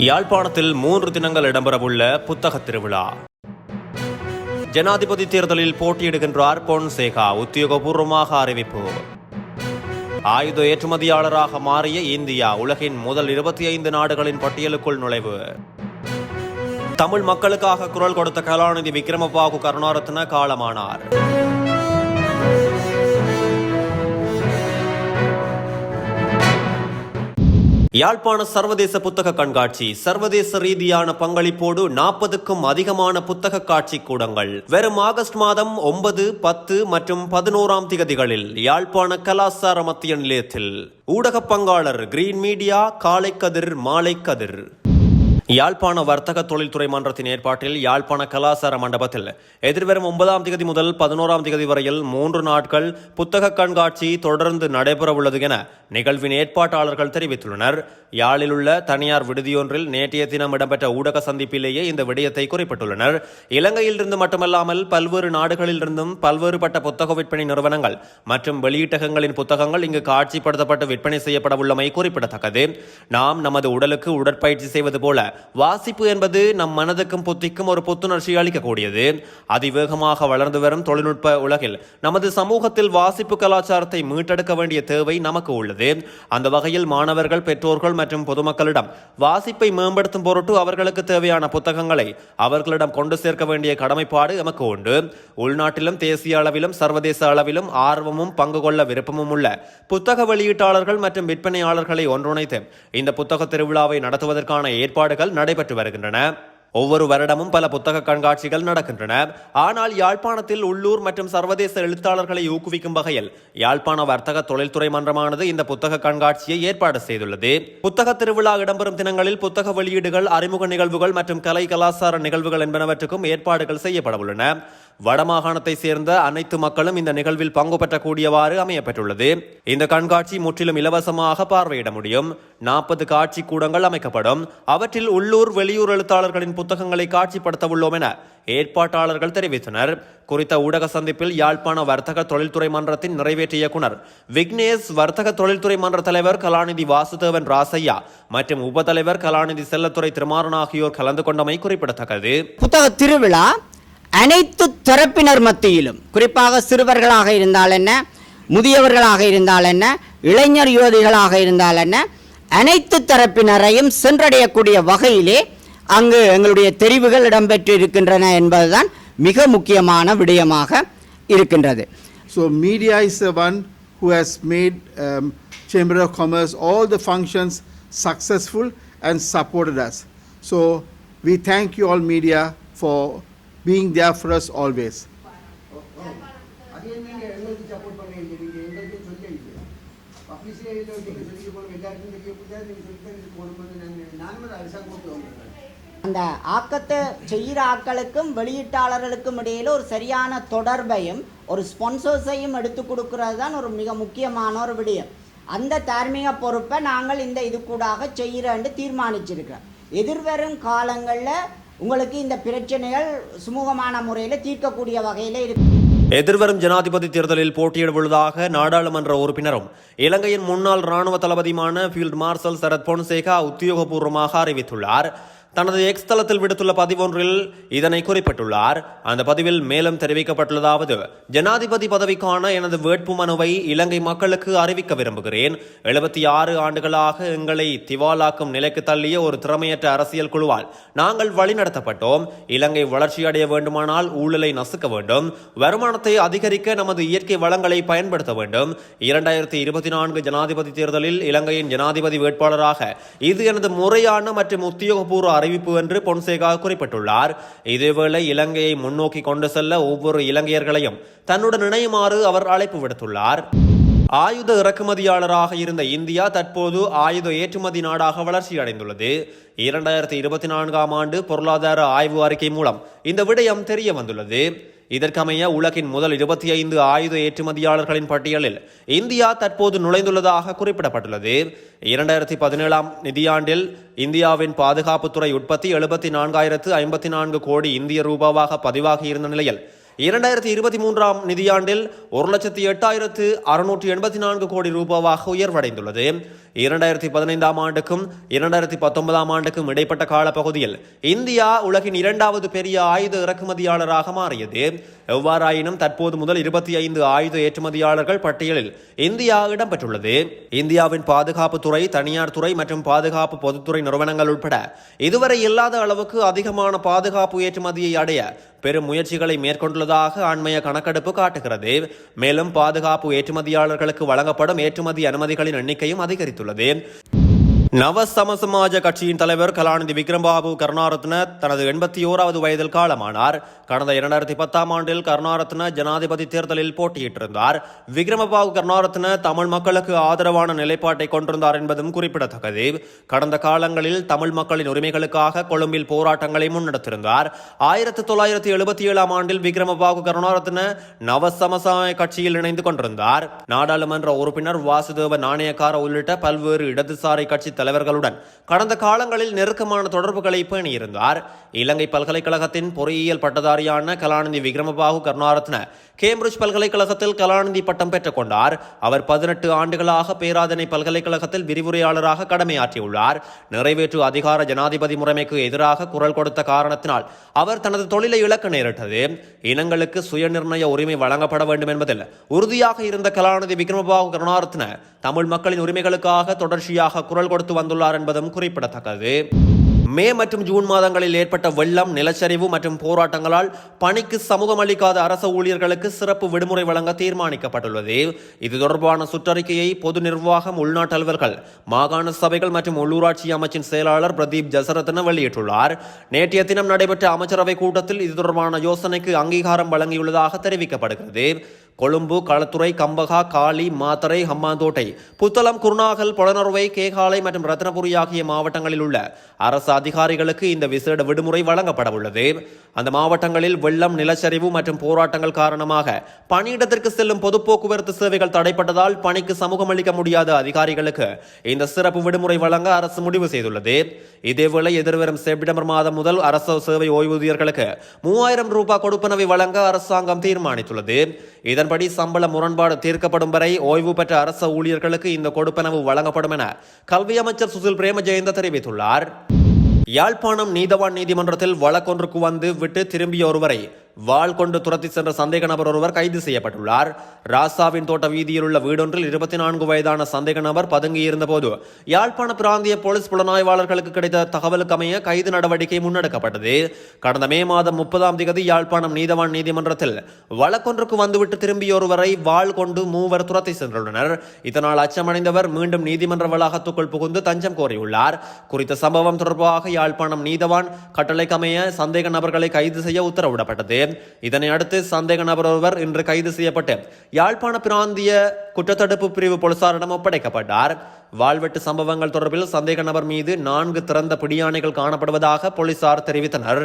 யாழ்ப்பாணத்தில் மூன்று தினங்கள் இடம்பெறவுள்ள புத்தக திருவிழா. ஜனாதிபதி தேர்தலில் போட்டியிடுகின்றார் பொன்சேகா உத்தியோகபூர்வமாக அறிவிப்பு. ஆயுத ஏற்றுமதியாளராக மாறிய இந்தியா உலகின் முதல் இருபத்தி ஐந்து நாடுகளின் பட்டியலுக்குள் நுழைவு. தமிழ் மக்களுக்காக குரல் கொடுத்த கலாநிதி விக்ரமபாகு கருணாரத்ன காலமானார். யாழ்ப்பாண சர்வதேச புத்தக கண்காட்சி சர்வதேச ரீதியான பங்களிப்போடு நாற்பதுக்கும் அதிகமான புத்தக காட்சி கூடங்கள். வெறும் ஆகஸ்ட் மாதம் ஒன்பது பத்து மற்றும் பதினோராம் திகதிகளில் யாழ்ப்பாண கலாசார மத்திய நிலையத்தில். ஊடக பங்காளர் கிரீன் மீடியா காலை கதிர் மாலை கதிர் யாழ்ப்பாண வர்த்தக தொழில்துறை மன்றத்தின் ஏற்பாட்டில் யாழ்ப்பாண கலாசார மண்டபத்தில் எதிர்வரும் ஒன்பதாம் தேதி முதல் பதினோராம் தேதி வரையில் மூன்று நாட்கள் புத்தக கண்காட்சி தொடர்ந்து நடைபெறவுள்ளது என நிகழ்வின் ஏற்பாட்டாளர்கள் தெரிவித்துள்ளனர். யாழில் உள்ள தனியார் விடுதியொன்றில் நேற்றைய தினம் இடம்பெற்ற ஊடக சந்திப்பிலேயே இந்த விடயத்தை குறிப்பிட்டுள்ளனர். இலங்கையிலிருந்து மட்டுமல்லாமல் பல்வேறு நாடுகளிலிருந்தும் பல்வேறுபட்ட புத்தக விற்பனை நிறுவனங்கள் மற்றும் வெளியீட்டகங்களின் புத்தகங்கள் இங்கு காட்சிப்படுத்தப்பட்டு விற்பனை செய்யப்பட உள்ளமை குறிப்பிடத்தக்கது. நாம் நமது உடலுக்கு உடற்பயிற்சி செய்வது போல வாசிப்பு என்பது நம் மனதுக்கும் புத்திக்கும் ஒரு புத்துணர்ச்சி அளிக்கக்கூடியது. அதிவேகமாக வளர்ந்து வரும் தொழில்நுட்ப உலகில் நமது சமூகத்தில் வாசிப்பு கலாச்சாரத்தை மீட்டெடுக்க வேண்டிய தேவை நமக்கு உள்ளது. அந்த வகையில் மாணவர்கள் பெற்றோர்கள் மற்றும் பொதுமக்களிடம் வாசிப்பை மேம்படுத்தும் பொருட்டு அவர்களுக்கு தேவையான புத்தகங்களை அவர்களிடம் கொண்டு சேர்க்க வேண்டிய கடமைப்பாடு எமக்கு உண்டு. உள்நாட்டிலும் தேசிய அளவிலும் சர்வதேச அளவிலும் ஆர்வமும் பங்கு கொள்ள விருப்பமும் உள்ள புத்தக வெளியீட்டாளர்கள் மற்றும் விற்பனையாளர்களை ஒன்றிணைத்து இந்த புத்தக திருவிழாவை நடத்துவதற்கான ஏற்பாடுகள் நடைபெற்று வருகின்றன. ஒவ்வொரு வருடமும் பல புத்தக கண்காட்சிகள் நடக்கின்றன. ஆனால் யாழ்ப்பாணத்தில் உள்ளூர் மற்றும் சர்வதேச எழுத்தாளர்களை ஊக்குவிக்கும் வகையில் யாழ்ப்பாண வர்த்தக தொழில்துறை மன்றமானது இந்த புத்தக கண்காட்சியை ஏற்பாடு செய்துள்ளது. புத்தக திருவிழா இடம்பெறும் தினங்களில் புத்தக வெளியீடுகள் அறிமுக நிகழ்வுகள் மற்றும் கலை கலாச்சார நிகழ்வுகள் என்பனவற்றுக்கும் ஏற்பாடுகள் செய்யப்பட உள்ளன வடமாகாணத்தை சேர்ந்த அனைத்து மக்களும் இந்த நிகழ்வில் பங்கு பெற்றக்கூடியவாறு அமையப்பெற்றுள்ளது. இந்த கண்காட்சி முற்றிலும் இலவசமாக பார்வையிட முடியும். நாற்பது காட்சி கூடங்கள் அமைக்கப்படும். அவற்றில் உள்ளூர் வெளியூர் எழுத்தாளர்களின் புத்தகங்களை காட்சிப்படுத்த உள்ளோம் என ஏற்பாட்டாளர்கள் தெரிவித்தனர். குறித்த ஊடக சந்திப்பில் யாழ்ப்பாண வர்த்தக தொழில்துறை மன்றத்தின் நிறைவேற்று இயக்குனர் விக்னேஷ் வர்த்தக தொழில்துறை மன்ற தலைவர் கலாநிதி வாசுதேவன் ராசையா மற்றும் உபதலைவர் கலாநிதி செல்லத்துறை திருமாறன் ஆகியோர் கலந்து கொண்டமை குறிப்பிடத்தக்கது. புத்தக திருவிழா அனைத்து தரப்பினர் மத்தியிலும் குறிப்பாக சிறுவர்களாக இருந்தால் என்ன முதியவர்களாக இருந்தால் என்ன இளைஞர் யுவதிகளாக இருந்தால் என்ன அனைத்து தரப்பினரையும் சென்றடையக்கூடிய வகையிலே அங்கு எங்களுடைய தெரிவுகள் இடம்பெற்று இருக்கின்றன என்பதுதான் மிக முக்கியமான விடயமாக இருக்கின்றது. So media is one who has made chamber of commerce all the functions successful and successful as so we thank you all media for media for being there for us always. அந்த ஆக்கத்தை செய்கிற ஆக்களுக்கும் வெளியீட்டாளர்களுக்கும் இடையில ஒரு சரியான தொடர்பையும் ஒரு ஸ்பான்சர்ஸையும் எடுத்து கொடுக்கறது தான் ஒரு மிக முக்கியமான ஒரு விடயம் அந்த தார்மீக பொறுப்பை நாங்கள் இந்த இது கூடாக செய்கிறேன்னு தீர்மானிச்சிருக்கிறோம் எதிர்வரும் காலங்களில் உங்களுக்கு இந்த பிரச்சனைகள் சுமூகமான முறையில் தீர்க்கக்கூடிய வகையில் இருக்கு. எதிர்வரும் ஜனாதிபதி தேர்தலில் போட்டியிடவுள்ளதாக நாடாளுமன்ற உறுப்பினரும் இலங்கையின் முன்னாள் ராணுவ தளபதியுமான ஃபீல்ட் மார்ஷல் சரத் பொன்சேகா உத்தியோகபூர்வமாக அறிவித்துள்ளார். தனது எக்ஸ் தளத்தில் விடுத்துள்ள பதிவொன்றில் இதனை குறிப்பிட்டுள்ளார். அந்த பதிவில் மேலும் தெரிவிக்கப்பட்டுள்ளதாவது ஜனாதிபதி பதவிக்கான எனது வேட்பு மனுவை இலங்கை மக்களுக்கு அறிவிக்க விரும்புகிறேன். எழுபத்தி ஆறு ஆண்டுகளாக எங்களை திவாலாக்கும் நிலைக்கு தள்ளிய ஒரு திறமையற்ற அரசியல் குழுவால் நாங்கள் வழிநடத்தப்பட்டோம். இலங்கை வளர்ச்சியடைய வேண்டுமானால் ஊழலை நசுக்க வேண்டும். வருமானத்தை அதிகரிக்க நமது இயற்கை வளங்களை பயன்படுத்த வேண்டும். இரண்டாயிரத்தி இருபத்தி நான்கு ஜனாதிபதி தேர்தலில் இலங்கையின் ஜனாதிபதி வேட்பாளராக இது எனது முறையான மற்றும் உத்தியோகபூர்வ அறிவிப்பு என்று பொன்சேகா குறிப்பிட்டுள்ளார். இதேவேளை இலங்கையை முன்னோக்கி கொண்டு செல்ல ஒவ்வொரு இலங்கையர்களையும் தன்னுடன் இணையுமாறு அவர் அழைப்பு விடுத்துள்ளார். ஆயுத இறக்குமதியாளராக இருந்த இந்தியா தற்போது ஆயுத ஏற்றுமதி நாடாக வளர்ச்சி அடைந்துள்ளது இரண்டாயிரத்தி இருபத்தி நான்காம் ஆண்டு பொருளாதார ஆய்வு அறிக்கை மூலம் இந்த விடயம் தெரிய வந்துள்ளது இதற்கமைய உலகின் முதல் இருபத்தி ஐந்து ஆயுத ஏற்றுமதியாளர்களின் பட்டியலில் இந்தியா தற்போது நுழைந்துள்ளதாக குறிப்பிடப்பட்டுள்ளது. இரண்டாயிரத்தி பதினேழாம் நிதியாண்டில் இந்தியாவின் பாதுகாப்புத்துறை உற்பத்தி எழுபத்தி நான்காயிரத்து ஐம்பத்தி நான்கு கோடி இந்திய ரூபாவாக பதிவாகி இருந்த நிலையில் இரண்டாயிரத்தி இருபத்தி மூன்றாம் நிதியாண்டில் ஒரு லட்சத்தி எட்டாயிரத்து அறுநூற்றி எண்பத்தி நான்கு கோடி ரூபாவாக உயர்வடைந்துள்ளது. இரண்டாயிரத்தி பதினைந்தாம் ஆண்டுக்கும் இரண்டாயிரத்தி பத்தொன்பதாம் ஆண்டுக்கும் இடைப்பட்ட காலப்பகுதியில் இந்தியா உலகின் இரண்டாவது பெரிய ஆயுத இறக்குமதியாளராக மாறியது. எவ்வாறாயினும் தற்போது முதல் இருபத்தி ஐந்து ஆயுத ஏற்றுமதியாளர்கள் பட்டியலில் இந்தியா இடம்பெற்றுள்ளது. இந்தியாவின் பாதுகாப்பு துறை தனியார் துறை மற்றும் பாதுகாப்பு பொதுத்துறை நிறுவனங்கள் உட்பட இதுவரை இல்லாத அளவுக்கு அதிகமான பாதுகாப்பு ஏற்றுமதியை அடைய பெரும் முயற்சிகளை மேற்கொண்டுள்ளதாக அண்மைய கணக்கெடுப்பு காட்டுகிறது. மேலும் பாதுகாப்பு ஏற்றுமதியாளர்களுக்கு வழங்கப்படும் ஏற்றுமதி அனுமதிகளின் எண்ணிக்கையும் அதிகரித்துள்ளது. நவசமசமாஜ கட்சியின் தலைவர் கலாநிதி விக்ரம்பாபு கருணாரத்ன தனது எண்பத்தி ஓராவது வயதில் காலமானார். கடந்த இரண்டாயிரத்தி பத்தாம் ஆண்டில் கருணாரத்ன ஜனாதிபதி தேர்தலில் போட்டியிட்டிருந்தார். விக்ரமபாபு கருணாரத்ன தமிழ் மக்களுக்கு ஆதரவான நிலைப்பாட்டை கொண்டிருந்தார் என்பதும் குறிப்பிடத்தக்கது. கடந்த காலங்களில் தமிழ் மக்களின் உரிமைகளுக்காக கொழும்பில் போராட்டங்களை முன்னெடுத்திருந்தார். ஆயிரத்தி தொள்ளாயிரத்தி எழுபத்தி ஏழாம் ஆண்டில் விக்ரமபாபு கருணாரத்ன நவசமசமாய கட்சியில் இணைந்து கொண்டிருந்தார். நாடாளுமன்ற உறுப்பினர் வாசுதேவ நாணயக்கார உள்ளிட்ட பல்வேறு இடதுசாரி கட்சி தலைவர்களுடன் கடந்த காலங்களில் நெருக்கமான தொடர்புகளை பேணியிருந்தார். இலங்கை பல்கலைக்கழகத்தின் பொறியியல் பட்டதாரியான கலாநிதி விக்ரமபாகு கருணாரத்ன கேம்பிரிட்ஜ் பல்கலைக்கழகத்தில் கலாநிதி பட்டம் பெற்றுக் கொண்டார் அவர் பதினெட்டு ஆண்டுகளாக பேராதனை பல்கலைக்கழகத்தில் விரிவுரையாளராக கடமையாற்றியுள்ளார். நிறைவேற்று அதிகார ஜனாதிபதி முறைமைக்கு எதிராக குரல் கொடுத்த காரணத்தினால் அவர் தனது தொழிலை இழக்க நேரிட்டது. இனங்களுக்கு சுயநிர்ணய உரிமை வழங்கப்பட வேண்டும் என்பதில் உறுதியாக இருந்த கலாநிதி விக்ரமபாகு கருணாரத்ன தமிழ் மக்களின் உரிமைகளுக்காக தொடர்ச்சியாக குரல் கொடுத்து வந்துள்ளார் என்பதும் குறிப்பிடத்தக்கது. மே மற்றும் ஜூன் மாதங்களில் ஏற்பட்ட வெள்ளம் நிலச்சரிவு மற்றும் போராட்டங்களால் பணிக்கு சமூகம் அளிக்காத அரசு ஊழியர்களுக்கு சிறப்பு விடுமுறை வழங்க தீர்மானிக்கப்பட்டுள்ளது. இது தொடர்பான சுற்றறிக்கையை பொது நிர்வாகம் உள்நாட்டு அலுவல்கள் மாகாண சபைகள் மற்றும் உள்ளூராட்சி அமைச்சின் செயலாளர் பிரதீப் ஜசரத்ன வெளியிட்டுள்ளார். நேற்றைய தினம் நடைபெற்ற அமைச்சரவை கூட்டத்தில் இது தொடர்பான யோசனைக்கு அங்கீகாரம் வழங்கியுள்ளதாக தெரிவிக்கப்படுகிறது. கொழும்பு களத்துறை கம்பகா காலி மாத்தரை ஹம்மாந்தோட்டை புத்தளம் குருநாகல் பொலனறுவை கேகாலை மற்றும் ரத்னபுரி ஆகிய மாவட்டங்களில் உள்ள அரசு அதிகாரிகளுக்கு இந்த விசேட விடுமுறை வழங்கப்பட உள்ளது. அந்த மாவட்டங்களில் வெள்ளம் நிலச்சரிவு மற்றும் போராட்டங்கள் காரணமாக பணியிடத்திற்கு செல்லும் பொது போக்குவரத்து சேவைகள் தடைப்பட்டதால் பணிக்கு சமூகம் அளிக்க முடியாத அதிகாரிகளுக்கு இந்த சிறப்பு விடுமுறை வழங்க அரசு முடிவு செய்துள்ளது. இதேவேளை எதிர்வரும் செப்டம்பர் மாதம் முதல் அரசு சேவை ஓய்வூதியர்களுக்கு மூவாயிரம் ரூபாய் கொடுப்பனவை வழங்க அரசாங்கம் தீர்மானித்துள்ளது. இதன்படி சம்பள முரண்பாடு தீர்க்கப்படும் வரை ஓய்வு பெற்ற அரச ஊழியர்களுக்கு இந்த கொடுப்பனவு வழங்கப்படும் என கல்வி அமைச்சர் சுசில் பிரேமஜெயந்த தெரிவித்துள்ளார். யாழ்ப்பாணம் நீதவான் நீதிமன்றத்தில் வழக்கொன்றுக்கு வந்து விட்டு திரும்பிய ஒருவரை வாள் கொண்டு துரத்தி சென்ற சந்தேக நபர் ஒருவர் கைது செய்யப்பட்டுள்ளார். ராசாவின் தோட்ட வீதியில் உள்ள வீடொன்றில் இருபத்தி நான்கு வயதான சந்தேக நபர் பதுங்கியிருந்தபோது யாழ்ப்பாண பிராந்திய போலீஸ் புலனாய்வாளர்களுக்கு கிடைத்த தகவலுக்கு அமைய கைது நடவடிக்கை முன்னெடுக்கப்பட்டது. கடந்த மே மாதம் முப்பதாம் தேதி யாழ்ப்பாணம் நீதவான் நீதிமன்றத்தில் வழக்கொன்றுக்கு வந்துவிட்டு திரும்பிய ஒருவரை வாள் கொண்டு மூவர் துரத்தி சென்றுள்ளனர். இதனால் அச்சமடைந்தவர் மீண்டும் நீதிமன்ற வளாகத்துக்குள் புகுந்து தஞ்சம் கோரியுள்ளார். குறித்த சம்பவம் தொடர்பாக யாழ்ப்பாணம் நீதவான் கட்டளைக்கமைய சந்தேக நபர்களை கைது செய்ய உத்தரவிடப்பட்டது. இதனை அடுத்து சந்தேக நபர் ஒருவர் இன்று கைது செய்யப்பட்டு யாழ்ப்பாண பிராந்திய குற்றத்தடுப்பு பிரிவு போலீசாரிடம் ஒப்படைக்கப்பட்டார். வாழ்வெட்டு சம்பவங்கள் தொடர்பில் சந்தேக நபர் மீது நான்கு திறந்த பிடியாணைகள் காணப்படுவதாக போலீசார் தெரிவித்தனர்.